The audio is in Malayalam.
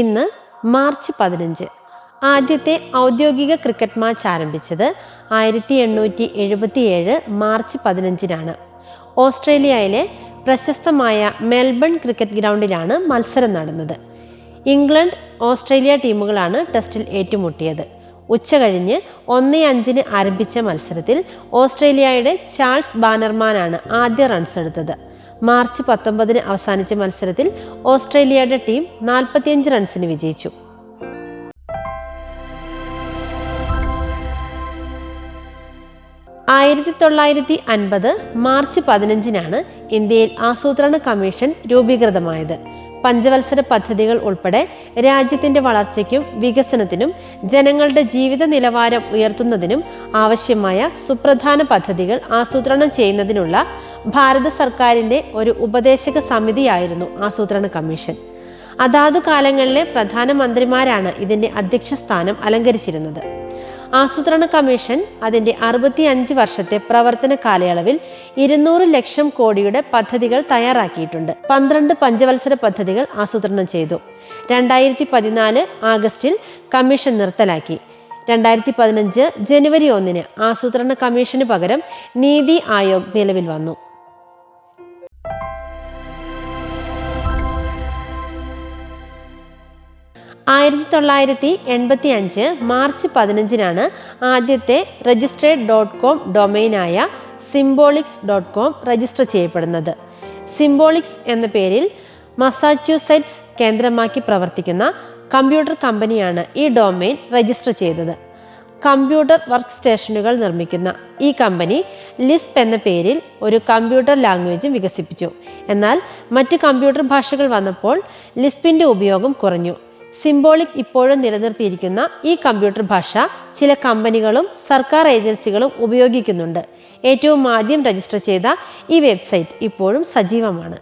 ഇന്ന് മാർച്ച് പതിനഞ്ച്. ആദ്യത്തെ ഔദ്യോഗിക ക്രിക്കറ്റ് മാച്ച് ആരംഭിച്ചത് ആയിരത്തി എണ്ണൂറ്റി എഴുപത്തിയേഴ് മാർച്ച് പതിനഞ്ചിനാണ്. ഓസ്ട്രേലിയയിലെ പ്രശസ്തമായ മെൽബൺ ക്രിക്കറ്റ് ഗ്രൗണ്ടിലാണ് മത്സരം നടന്നത്. ഇംഗ്ലണ്ട് ഓസ്ട്രേലിയ ടീമുകളാണ് ടെസ്റ്റിൽ ഏറ്റുമുട്ടിയത്. ഉച്ചകഴിഞ്ഞ് ഒന്ന് അഞ്ചിന് ആരംഭിച്ച മത്സരത്തിൽ ഓസ്ട്രേലിയയുടെ ചാൾസ് ബാനർമാനാണ് ആദ്യ റൺസ് എടുത്തത് മാർച്ച് പത്തൊമ്പതിന് അവസാനിച്ച മത്സരത്തിൽ ഓസ്ട്രേലിയയുടെ ടീം നാൽപ്പത്തിയഞ്ച് റൺസിന് വിജയിച്ചു. ആയിരത്തി തൊള്ളായിരത്തി അൻപത് മാർച്ച് പതിനഞ്ചിനാണ് ഇന്ത്യയിൽ ആസൂത്രണ കമ്മീഷൻ രൂപീകൃതമായത്. പഞ്ചവത്സര പദ്ധതികൾ ഉൾപ്പെടെ രാജ്യത്തിന്റെ വളർച്ചയ്ക്കും വികസനത്തിനും ജനങ്ങളുടെ ജീവിത നിലവാരം ഉയർത്തുന്നതിനും ആവശ്യമായ സുപ്രധാന പദ്ധതികൾ ആസൂത്രണം ചെയ്യുന്നതിനുള്ള ഭാരത സർക്കാരിന്റെ ഒരു ഉപദേശക സമിതിയായിരുന്നു ആസൂത്രണ കമ്മീഷൻ. അതാതു കാലങ്ങളിലെ പ്രധാനമന്ത്രിമാരാണ് ഇതിന്റെ അധ്യക്ഷ സ്ഥാനം അലങ്കരിച്ചിരുന്നത്. ആസൂത്രണ കമ്മീഷൻ അതിന്റെ അറുപത്തിയഞ്ച് വർഷത്തെ പ്രവർത്തന കാലയളവിൽ ഇരുന്നൂറ് ലക്ഷം കോടിയുടെ പദ്ധതികൾ തയ്യാറാക്കിയിട്ടുണ്ട്. പന്ത്രണ്ട് പഞ്ചവത്സര പദ്ധതികൾ ആസൂത്രണം ചെയ്തു. രണ്ടായിരത്തി പതിനാല് ആഗസ്റ്റിൽ കമ്മീഷൻ നിർത്തലാക്കി. രണ്ടായിരത്തി പതിനഞ്ച് ജനുവരി ഒന്നിന് ആസൂത്രണ കമ്മീഷന് പകരം നീതി ആയോഗ് നിലവിൽ വന്നു. ആയിരത്തി തൊള്ളായിരത്തി എൺപത്തി അഞ്ച് മാർച്ച് പതിനഞ്ചിനാണ് ആദ്യത്തെ രജിസ്ട്രേഡ് ഡോട്ട് കോം ഡൊമൈനായ സിംബോളിക്സ് ഡോട്ട് കോം രജിസ്റ്റർ ചെയ്യപ്പെടുന്നത്. സിംബോളിക്സ് എന്ന പേരിൽ മസാച്യൂസെറ്റ്സ് കേന്ദ്രമാക്കി പ്രവർത്തിക്കുന്ന കമ്പ്യൂട്ടർ കമ്പനിയാണ് ഈ ഡൊമൈൻ രജിസ്റ്റർ ചെയ്തത്. കമ്പ്യൂട്ടർ വർക്ക് സ്റ്റേഷനുകൾ നിർമ്മിക്കുന്ന ഈ കമ്പനി ലിസ്പ് എന്ന പേരിൽ ഒരു കമ്പ്യൂട്ടർ ലാംഗ്വേജും വികസിപ്പിച്ചു. എന്നാൽ മറ്റ് കമ്പ്യൂട്ടർ ഭാഷകൾ വന്നപ്പോൾ ലിസ്പിന്റെ ഉപയോഗം കുറഞ്ഞു. സിംബോളിക് ഇപ്പോഴും നിലനിർത്തിയിരിക്കുന്ന ഈ കമ്പ്യൂട്ടർ ഭാഷ ചില കമ്പനികളും സർക്കാർ ഏജൻസികളും ഉപയോഗിക്കുന്നുണ്ട്. ഏറ്റവും ആദ്യം രജിസ്റ്റർ ചെയ്ത ഈ വെബ്സൈറ്റ് ഇപ്പോഴും സജീവമാണ്.